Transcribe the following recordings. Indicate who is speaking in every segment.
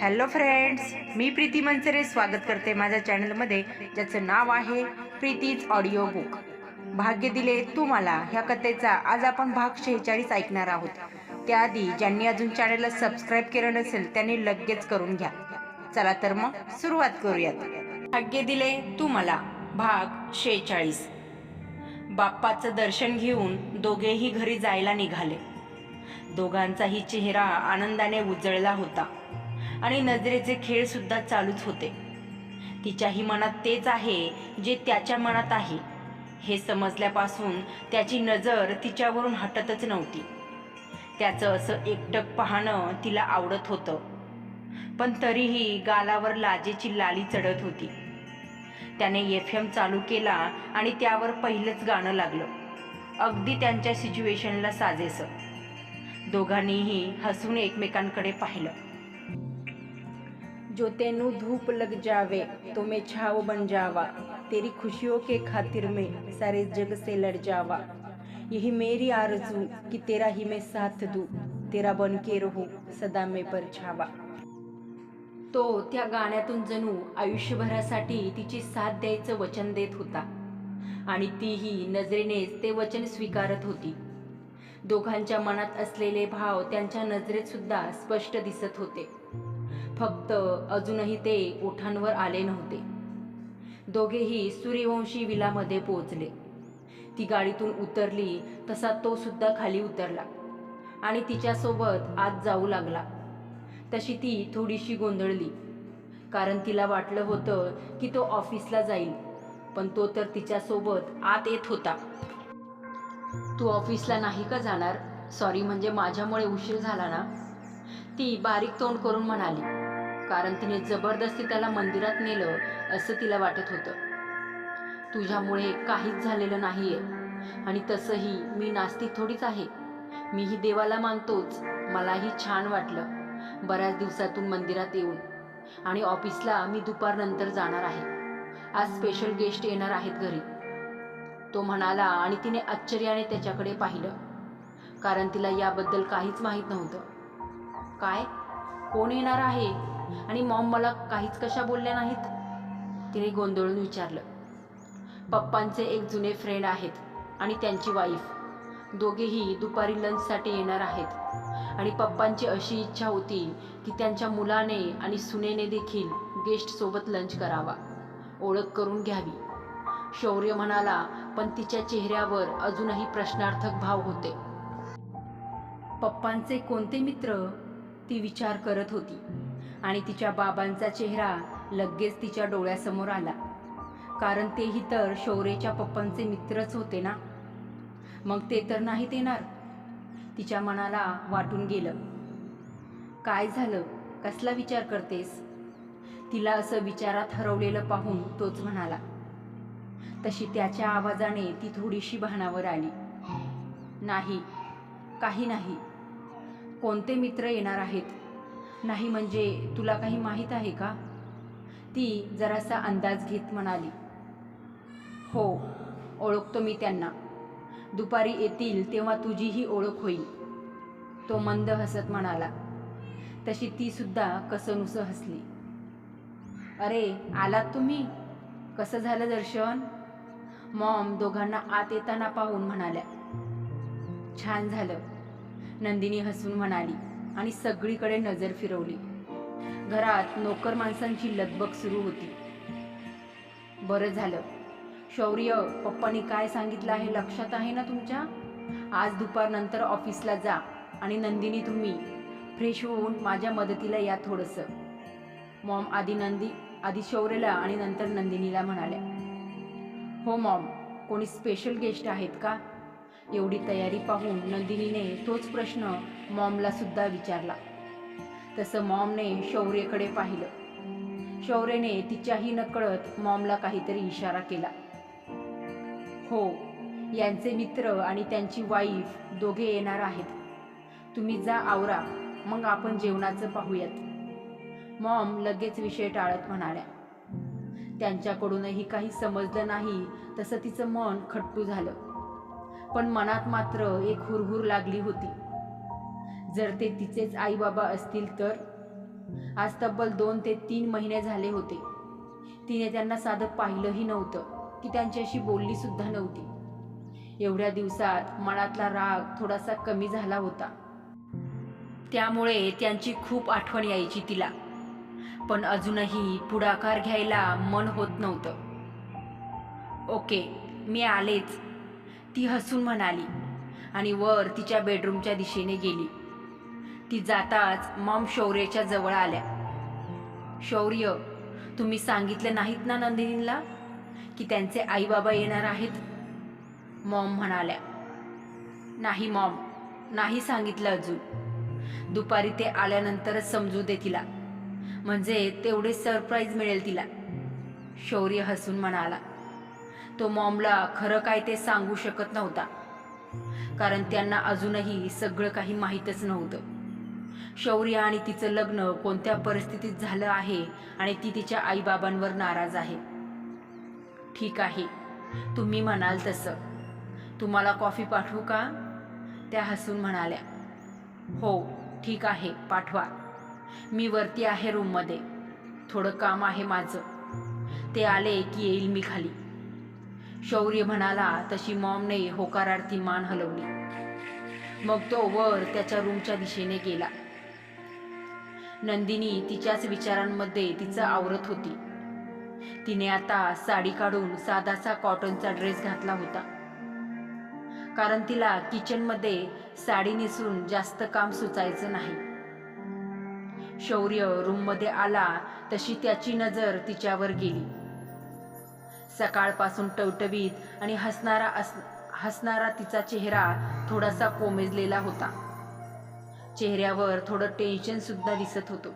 Speaker 1: Hello friends मी प्रीती मनसरे स्वागत करते माझ्या चॅनलमध्ये ज्याचं नाव आहे प्रीतीज ऑडिओ बुक भाग्य दिले तू मला ह्या कथेचा आज आपण भाग शेहेचाळीस ऐकणार आहोत. त्याआधी ज्यांनी अजून चॅनलला सबस्क्राईब केलं नसेल त्यांनी लगेच करून घ्या. चला तर मग सुरुवात करूयात. भाग्य दिले तू मला भाग शेहेचाळीस. बाप्पाचं दर्शन घेऊन दोघेही घरी जायला निघाले. दोघांचाही चेहरा आनंदाने उजळला होता. आणि नजरेचे खेळ सुद्धा चालूच होते. तिच्याही मनात तेच आहे जे त्याच्या मनात आहे. हे समजल्यापासून त्याची नजर तिच्यावरून हटतच नव्हती. त्याचं असं एकटक पाहणं तिला आवडत होतं. पण तरीही गालावर लाजेची लाली चढत होती. त्याने एफ एम चालू केला आणि त्यावर पहिलंच गाणं लागलं. अगदी त्यांच्या सिच्युएशनला साजेसं. दोघांनीही हसून एकमेकांकडे पाहिलं. जो तेनू धूप लग जावे तो मैं छाव बन जावा तेरी खुशियों के खातिर में सारे जग से लड़ जावा यही मेरी आरजू कि तेरा ही मैं साथ दू तेरा बन के रहू सदा मैं परछावा तो त्या गाण्यातून जणू आयुष्यभरासाठी तिची साथ द्यायचं वचन देत होता आणि तीही नजरेनेच ते वचन स्वीकारत होती दोघांच्या मनात असलेले भाव त्यांच्या नजरेत सुद्धा स्पष्ट दिसत होते फक्त अजूनही ते ओठांवर आले नव्हते. दोघेही सूर्यवंशी विलामध्ये पोहोचले. ती गाडीतून उतरली तसा तो सुद्धा खाली उतरला आणि तिच्यासोबत आत जाऊ लागला. तशी ती थोडीशी गोंधळली कारण तिला वाटलं होतं की तो ऑफिसला जाईल पण तो तर तिच्यासोबत आत येत होता. तू ऑफिसला नाही का जाणार? सॉरी म्हणजे माझ्यामुळे उशीर झाला ना? ती बारीक तोंड करून म्हणाली. कारण तिने जबरदस्ती त्याला मंदिरात नेलं असं तिला वाटत होतं. तुझ्यामुळे काहीच झालेलं नाहीये. आणि तसंही मी नास्तिक थोडीच आहे. मीही देवाला मानतोच. मलाही छान वाटलं बऱ्याच दिवसातून मंदिरात येऊन. आणि ऑफिसला मी दुपारनंतर जाणार आहे. आज स्पेशल गेस्ट येणार आहेत घरी. तो म्हणाला आणि तिने आश्चर्याने त्याच्याकडे पाहिलं. कारण तिला याबद्दल काहीच माहीत नव्हतं. काय? कोण येणार आहे? आणि मॉम मला काहीच कशा बोलल्या नाहीत? तिने गोंधळून विचारलं. पप्पांचे एक जुने फ्रेंड आहेत आणि त्यांची वाईफ दोघेही दुपारी लंचसाठी येणार आहेत. आणि पप्पांची अशी इच्छा होती की त्यांच्या मुलाने आणि सुनेने देखील गेस्टसोबत लंच करावा. ओळख करून घ्यावी. शौर्य म्हणाला पण तिच्या चेहऱ्यावर अजूनही प्रश्नार्थक भाव होते. पप्पांचे कोणते मित्र? ती विचार करत होती. आणि तिच्या बाबांचा चेहरा लगेच तिच्या डोळ्यासमोर आला. कारण तेही तर शौर्यच्या पप्पांचे मित्रच होते ना? मग ते तर नाहीत येणार तिच्या मनाला वाटून गेलं. काय झालं? कसला विचार करतेस? तिला असं विचारात हरवलेलं पाहून तोच म्हणाला. तशी त्याच्या आवाजाने ती थोडीशी भानावर आली. नाही काही नाही. कोणते मित्र येणार आहेत? नाही म्हणजे तुला काही माहीत आहे का? ती जरासा अंदाज घेत म्हणाली. हो ओळखतो मी त्यांना. दुपारी येतील तेव्हा तुझीही ओळख होईल. तो मंद हसत म्हणाला. तशी ती सुद्धा कसनुसं हसली. अरे आलात तुम्ही? कसं झालं दर्शन? मॉम दोघांना आत येताना पाहून म्हणाल्या. छान झालं नंदिनी हसून म्हणाली. आणि सगळीकडे नजर फिरवली. घरात नोकर माणसांची लगबग सुरू होती. बरं झालं. शौर्य पप्पानी काय सांगितलं आहे लक्षात आहे ना तुमच्या? आज दुपारनंतर ऑफिसला जा आणि नंदिनी तुम्ही फ्रेश होऊन माझ्या मदतीला या थोडंसं. मॉम आधी नंदी आधी शौर्यला आणि नंतर नंदिनीला म्हणाल्या. हो मॉम कोणी स्पेशल गेस्ट आहेत का? एवढी तयारी पाहून नंदिनीने तोच प्रश्न मॉमला सुद्धा विचारला. तसं मॉमने शौर्यकडे पाहिलं. शौर्यने तिच्याही नकळत मॉमला काहीतरी इशारा केला. हो यांचे मित्र आणि त्यांची वाईफ दोघे येणार आहेत. तुम्ही जा आवरा मग आपण जेवणाचं पाहूयात. मॉम लगेच विषय टाळत म्हणाल्या. त्यांच्याकडूनही काही समजलं नाही तसं तिचं मन खट्टू झालं. पण मनात मात्र एक हुरहुर लागली होती. जर ते तिचेच आई बाबा असतील तर? आज तब्बल दोन ते तीन महिने झाले होते. तिने त्यांना साधं पाहिलंही नव्हतं की त्यांच्याशी बोलली सुद्धा नव्हती. एवढ्या दिवसात मनातला राग थोडासा कमी झाला होता. त्यामुळे त्यांची खूप आठवण यायची तिला. पण अजूनही पुढाकार घ्यायला मन होत नव्हतं. ओके मी आलेच. ती हसून म्हणाली आणि वर तिच्या बेडरूमच्या दिशेने गेली. ती जाताच मॉम शौर्यच्या जवळ आल्या. शौर्य तुम्ही सांगितलं नाहीत ना नंदिनीला की त्यांचे आई बाबा येणार आहेत? मॉम म्हणाल्या. नाही मॉम नाही सांगितलं अजून. दुपारी ते आल्यानंतरच समजू दे तिला. म्हणजे तेवढे सरप्राईज मिळेल तिला. शौर्य हसून म्हणाला. तो मॉमला खरं काय ते सांगू शकत नव्हता. कारण त्यांना अजूनही सगळं काही माहीतच नव्हतं. शौर्य आणि तिचं लग्न कोणत्या परिस्थितीत झालं आहे आणि ती तिच्या आईबाबांवर नाराज आहे. ठीक आहे तुम्ही म्हणाल तसं. तुम्हाला कॉफी पाठवू का? त्या हसून म्हणाल्या. हो ठीक आहे पाठवा. मी वरती आहे रूममध्ये. थोडं काम आहे माझं. ते आले की येईल मी खाली. शौर्य म्हणाला तशी मॉमने होकारार्थी मान हलवली. मग तो वर त्याच्या रूमच्या दिशेने गेला. नंदिनी तिच्याच विचारांमध्ये तिचं आवरत होती. तिने आता साडी काढून साधासा कॉटनचा ड्रेस घातला होता. कारण तिला किचनमध्ये साडी नेसून जास्त काम सुचायचं नाही. शौर्य रूममध्ये आला तशी त्याची नजर तिच्यावर गेली. सकाळपासून टवटवीत आणि हसणारा अस हसणारा तिचा चेहरा थोडासा कोमेजलेला होता. चेहऱ्यावर थोडं टेन्शन सुद्धा दिसत होतं.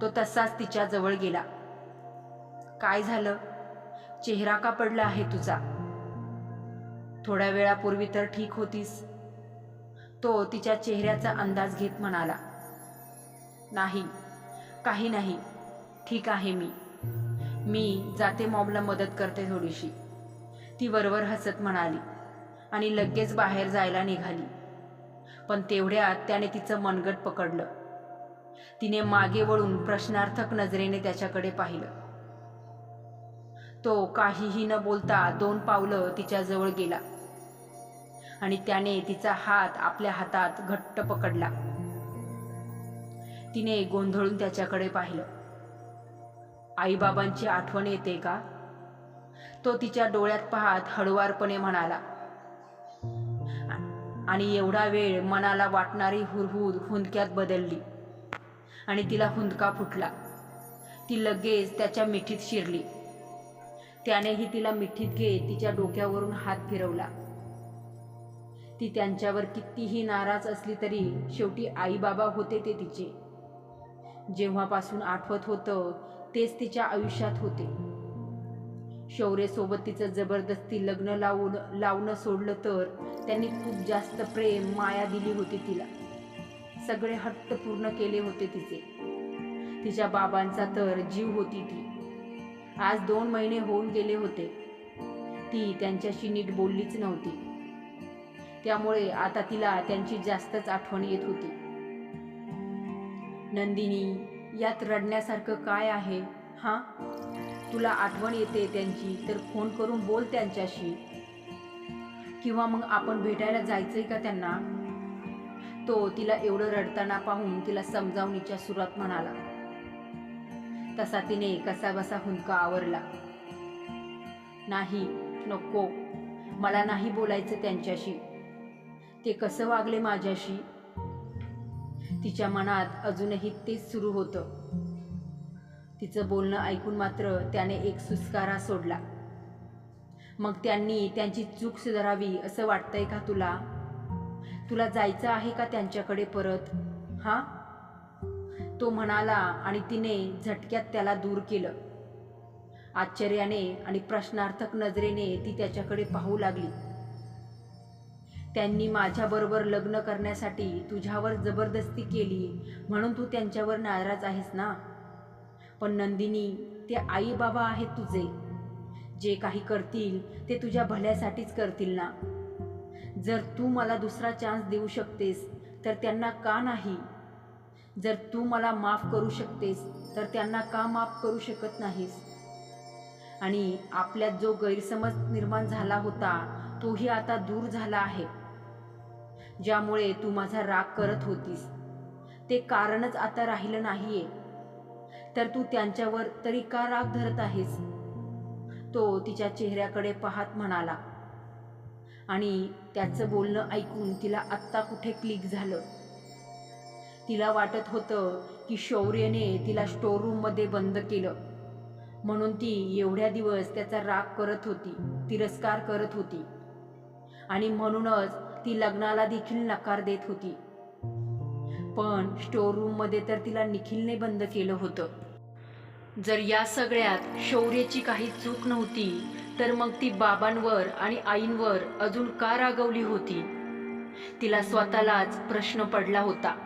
Speaker 1: तो तसाच तिच्या जवळ गेला. काय झालं? चेहरा का पडला आहे तुझा? थोड्या वेळापूर्वी तर ठीक होतीस. तो तिच्या चेहऱ्याचा अंदाज घेत म्हणाला. नाही काही नाही. ठीक आहे मी. मी जाते मॉमला मदत करते थोडीशी. ती वरवर हसत म्हणाली आणि लगेच बाहेर जायला निघाली. पण तेवढ्यात त्याने तिचं मनगट पकडलं. तिने मागे वळून प्रश्नार्थक नजरेने त्याच्याकडे पाहिलं. तो काहीही न बोलता दोन पावलं तिच्याजवळ गेला आणि त्याने तिचा हात आपल्या हातात घट्ट पकडला. तिने गोंधळून त्याच्याकडे पाहिलं. आईबाबांची आठवण येते का? तो तिच्या डोळ्यात पाहत हळुवारपणे म्हणाला आणि एवढा वेळ मनाला वाटणारी हुरहुर हुंदक्यात बदलली आणि तिला हुंदका फुटला. ती लगेच त्याच्या मिठीत शिरली. त्यानेही तिला मिठीत घेत तिच्या डोक्यावरून हात फिरवला. ती त्यांच्यावर कितीही नाराज असली तरी शेवटी आईबाबा होते ते तिचे. जेव्हापासून आठवत होतं तेच तिच्या आयुष्यात होते. शौर्यसोबत तिचं जबरदस्ती लग्न लावून लावणं सोडलं तर त्यांनी खूप जास्त प्रेम माया दिली होती तिला. सगळे हट्ट पूर्ण केले होते तिचे. तिच्या बाबांचा तर जीव होती ती. आज दोन महिने होऊन गेले होते. ती त्यांच्याशी नीट बोललीच नव्हती. त्यामुळे आता तिला त्यांची जास्तच आठवण येत होती. नंदिनी यात रडण्यासारखं काय आहे? हां? तुला आठवण येते त्यांची तर फोन करून बोल त्यांच्याशी. किंवा मग आपण भेटायला जायचंय का त्यांना? तो तिला एवढं रडताना पाहून तिला समजावणीच्या सुरात म्हणाला. तसा तिने कसा बसा हुंदका आवरला. नाही नको. मला नाही बोलायचं त्यांच्याशी. ते कसं वागले माझ्याशी? तिच्या मनात अजूनही तेच सुरू होतं. तिचं बोलणं ऐकून मात्र त्याने एक सुस्कारा सोडला. मग त्यांनी त्यांची चूक सुधारावी असं वाटतंय का तुला? तुला जायचं आहे का त्यांच्याकडे परत? हां? तो म्हणाला आणि तिने झटक्यात त्याला दूर केलं. आश्चर्याने आणि प्रश्नार्थक नजरेने ती त्याच्याकडे पाहू लागली. त्यांनी माझ्याबरोबर लग्न करण्यासाठी तुझ्यावर जबरदस्ती केली म्हणून तू त्यांच्यावर नाराज आहेस ना? पण नंदिनी ते आई बाबा आहेत तुझे. जे काही करतील ते तुझ्या भल्यासाठीच करतील ना? जर तू मला दुसरा चान्स देऊ शकतेस तर त्यांना का नाही? जर तू मला माफ करू शकतेस तर त्यांना का माफ करू शकत नाहीस? आणि आपल्यात जो गैरसमज निर्माण झाला होता तोही आता दूर झाला आहे. ज्यामुळे तू माझा राग करत होतीस. ते कारणच आता राहिलं नाहीये. तर तू त्यांच्यावर तरी का राग धरत आहेस? तो तिच्या चेहऱ्याकडे पाहत म्हणाला. आणि त्याचं बोलणं ऐकून तिला आत्ता कुठे क्लिक झालं? तिला वाटत होतं की शौर्यने तिला स्टोर रूममध्ये बंद केलं. म्हणून ती एवढ्या दिवस त्याचा राग करत होती तिरस्कार करत होती. आणि म्हणूनच ती लग्नाला देखील नकार देत होती. पण स्टोर रूममध्ये तर तिला निखिलने बंद केलं होतं. जर या सगळ्यात शौर्याची काही चूक नव्हती तर मग ती बाबांवर आणि आईंवर अजून का रागवली होती? तिला स्वतःलाच प्रश्न पडला होता.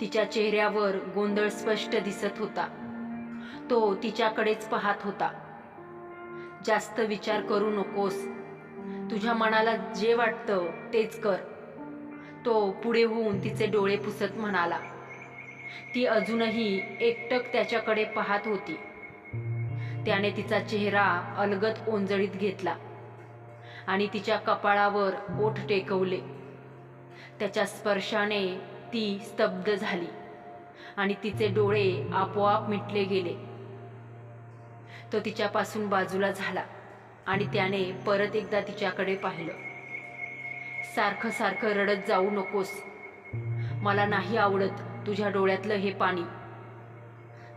Speaker 1: तिच्या चेहऱ्यावर गोंधळ स्पष्ट दिसत होता. तो तिच्याकडेच पाहत होता. जास्त विचार करू नकोस तुझ्या मनाला जे वाटतं तेच कर. तो पुढे होऊन तिचे डोळे पुसत म्हणाला. ती अजूनही एकटक त्याच्याकडे पाहत होती. त्याने तिचा चेहरा अलगत ओंजळीत घेतला आणि तिच्या कपाळावर ओठ टेकवले. त्याच्या स्पर्शाने ती स्तब्ध झाली आणि तिचे डोळे आपोआप मिटले गेले. तो तिच्यापासून बाजूला झाला. आणि त्याने परत एकदा तिच्याकडे पाहिलं. सारखं सारखं रडत जाऊ नकोस. मला नाही आवडत तुझ्या डोळ्यातलं हे पाणी.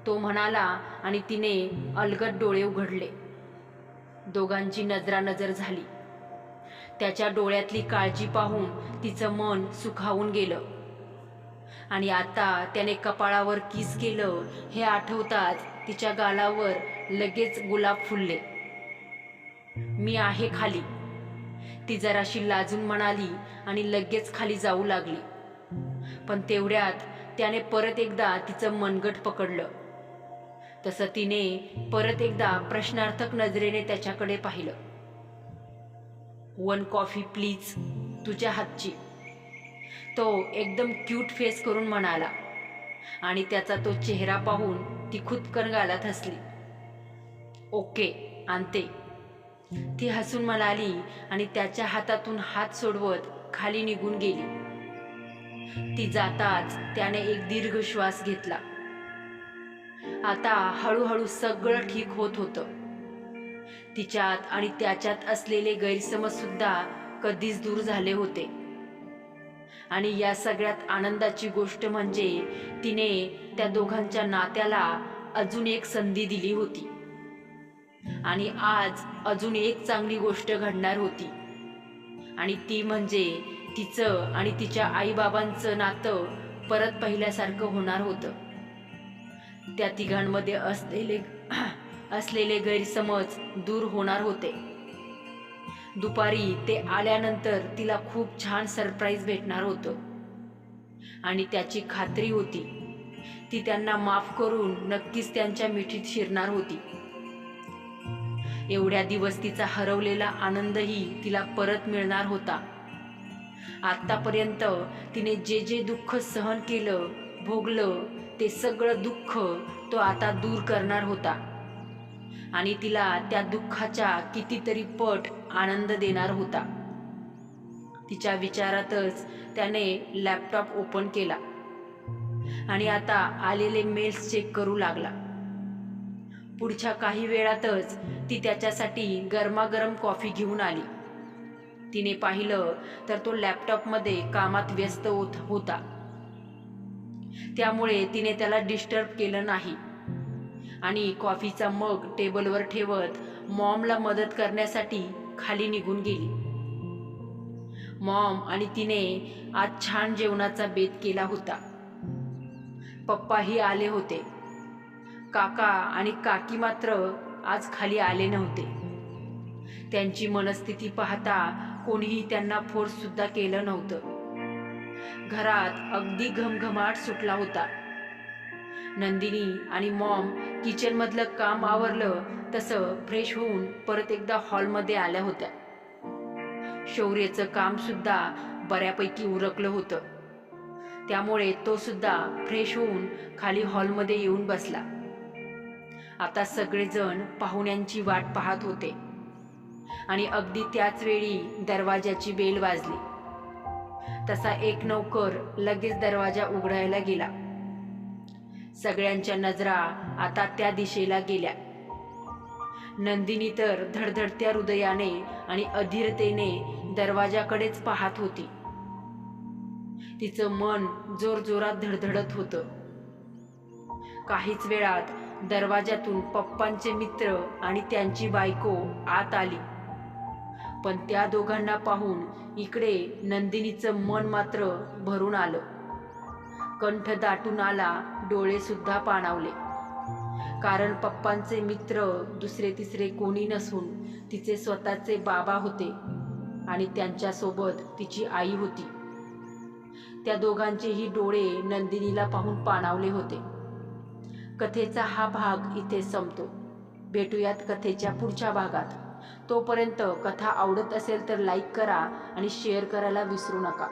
Speaker 1: तो म्हणाला आणि तिने अलगद डोळे उघडले. दोघांची नजरानजर झाली. त्याच्या डोळ्यातली काळजी पाहून तिचं मन सुखावून गेलं. आणि आता त्याने कपाळावर किस केलं हे आठवताच तिच्या गालावर लगेच गुलाब फुलले. मी आहे खाली. ती जराशी लाजून म्हणाली आणि लगेच खाली जाऊ लागली. पण तेवढ्यात त्याने परत एकदा तिचं मनगट पकडलं. तसं तिने परत एकदा प्रश्नार्थक नजरेने त्याच्याकडे पाहिलं. वन कॉफी प्लीज तुझ्या हातची. तो एकदम क्यूट फेस करून म्हणाला आणि त्याचा तो चेहरा पाहून ती खुदकन गालात हसली. ओके आणते. ती हसून म्हणाली आणि त्याच्या हातातून हात सोडवत खाली निघून गेली. ती जाताच त्याने एक दीर्घ श्वास घेतला. आता हळूहळू सगळं ठीक होत होतं. तिच्यात आणि त्याच्यात असलेले गैरसमज सुद्धा कधीच दूर झाले होते. आणि या सगळ्यात आनंदाची गोष्ट म्हणजे तिने त्या दोघांच्या नात्याला अजून एक संधी दिली होती. आणि आज अजून एक चांगली गोष्ट घडणार होती. आणि ती म्हणजे तिचं आणि तिच्या आईबाबांचं नातं परत पहिल्यासारखं होणार होतं. त्या तिघांमध्ये असलेले असलेले गैरसमज दूर होणार होते. दुपारी ते आल्यानंतर तिला खूप छान सरप्राईज भेटणार होतं. आणि त्याची खात्री होती. ती त्यांना माफ करून नक्कीच त्यांच्या मिठीत शिरणार होती. एवढ्या दिवस तिचा हरवलेला आनंदही तिला परत मिळणार होता. आतापर्यंत तिने जे जे दुःख सहन केलं भोगलं ते सगळं दुःख तो आता दूर करणार होता. आणि तिला त्या दुःखाच्या कितीतरी पट आनंद देणार होता. तिच्या विचारातच त्याने लॅपटॉप ओपन केला. आणि आता आलेले मेल्स चेक करू लागला. पुढच्या काही वेळातच ती त्याच्यासाठी गरमागरम कॉफी घेऊन आली. तिने पाहिलं तर तो लॅपटॉपमध्ये कामात व्यस्त होत होता. त्यामुळे तिने त्याला डिस्टर्ब केलं नाही. आणि कॉफीचा मग टेबलवर ठेवत मॉमला मदत करण्यासाठी खाली निघून गेली. मॉम आणि तिने आज छान जेवणाचा बेत केला होता. पप्पाही आले होते. काका आणि काकी मात्र आज खाली आले नव्हते. त्यांची मनस्थिती पाहता कोणीही त्यांना फोर्स सुद्धा केलं नव्हतं. घरात अगदी घमघमाट सुटला होता. नंदिनी आणि मॉम किचनमधलं काम आवरलं तसं फ्रेश होऊन परत एकदा हॉलमध्ये आल्या होत्या. शौर्यचं काम सुद्धा बऱ्यापैकी उरकलं होतं. त्यामुळे तो सुद्धा फ्रेश होऊन खाली हॉलमध्ये येऊन बसला. आता सगळेजण पाहुण्यांची वाट पाहत होते. आणि अगदी त्याच वेळी दरवाजाची बेल वाजली. तसा एक नौकर लगेच दरवाजा उघडायला गेला. सगळ्यांच्या नजरा आता त्या दिशेला गेल्या. नंदिनी तर धडधडत्या हृदयाने आणि अधीरतेने दरवाजाकडेच पाहत होती. तिचं मन जोरजोरात धडधडत होतं. काहीच वेळात दरवाजातून पप्पांचे मित्र आणि त्यांची बायको आत आली. पण त्या दोघांना पाहून इकडे नंदिनीचं मन मात्र भरून आलं. कंठ दाटून आला डोळे सुद्धा पाणावले. कारण पप्पांचे मित्र दुसरे तिसरे कोणी नसून तिचे स्वतःचे बाबा होते आणि त्यांच्यासोबत तिची आई होती. त्या दोघांचेही डोळे नंदिनीला पाहून पाणावले होते. कथेचा हा भाग इथे संपतो. भेटूयात कथेच्या पुढच्या भागात. तोपर्यंत कथा आवडत असेल तर लाईक करा आणि शेअर करायला विसरू नका.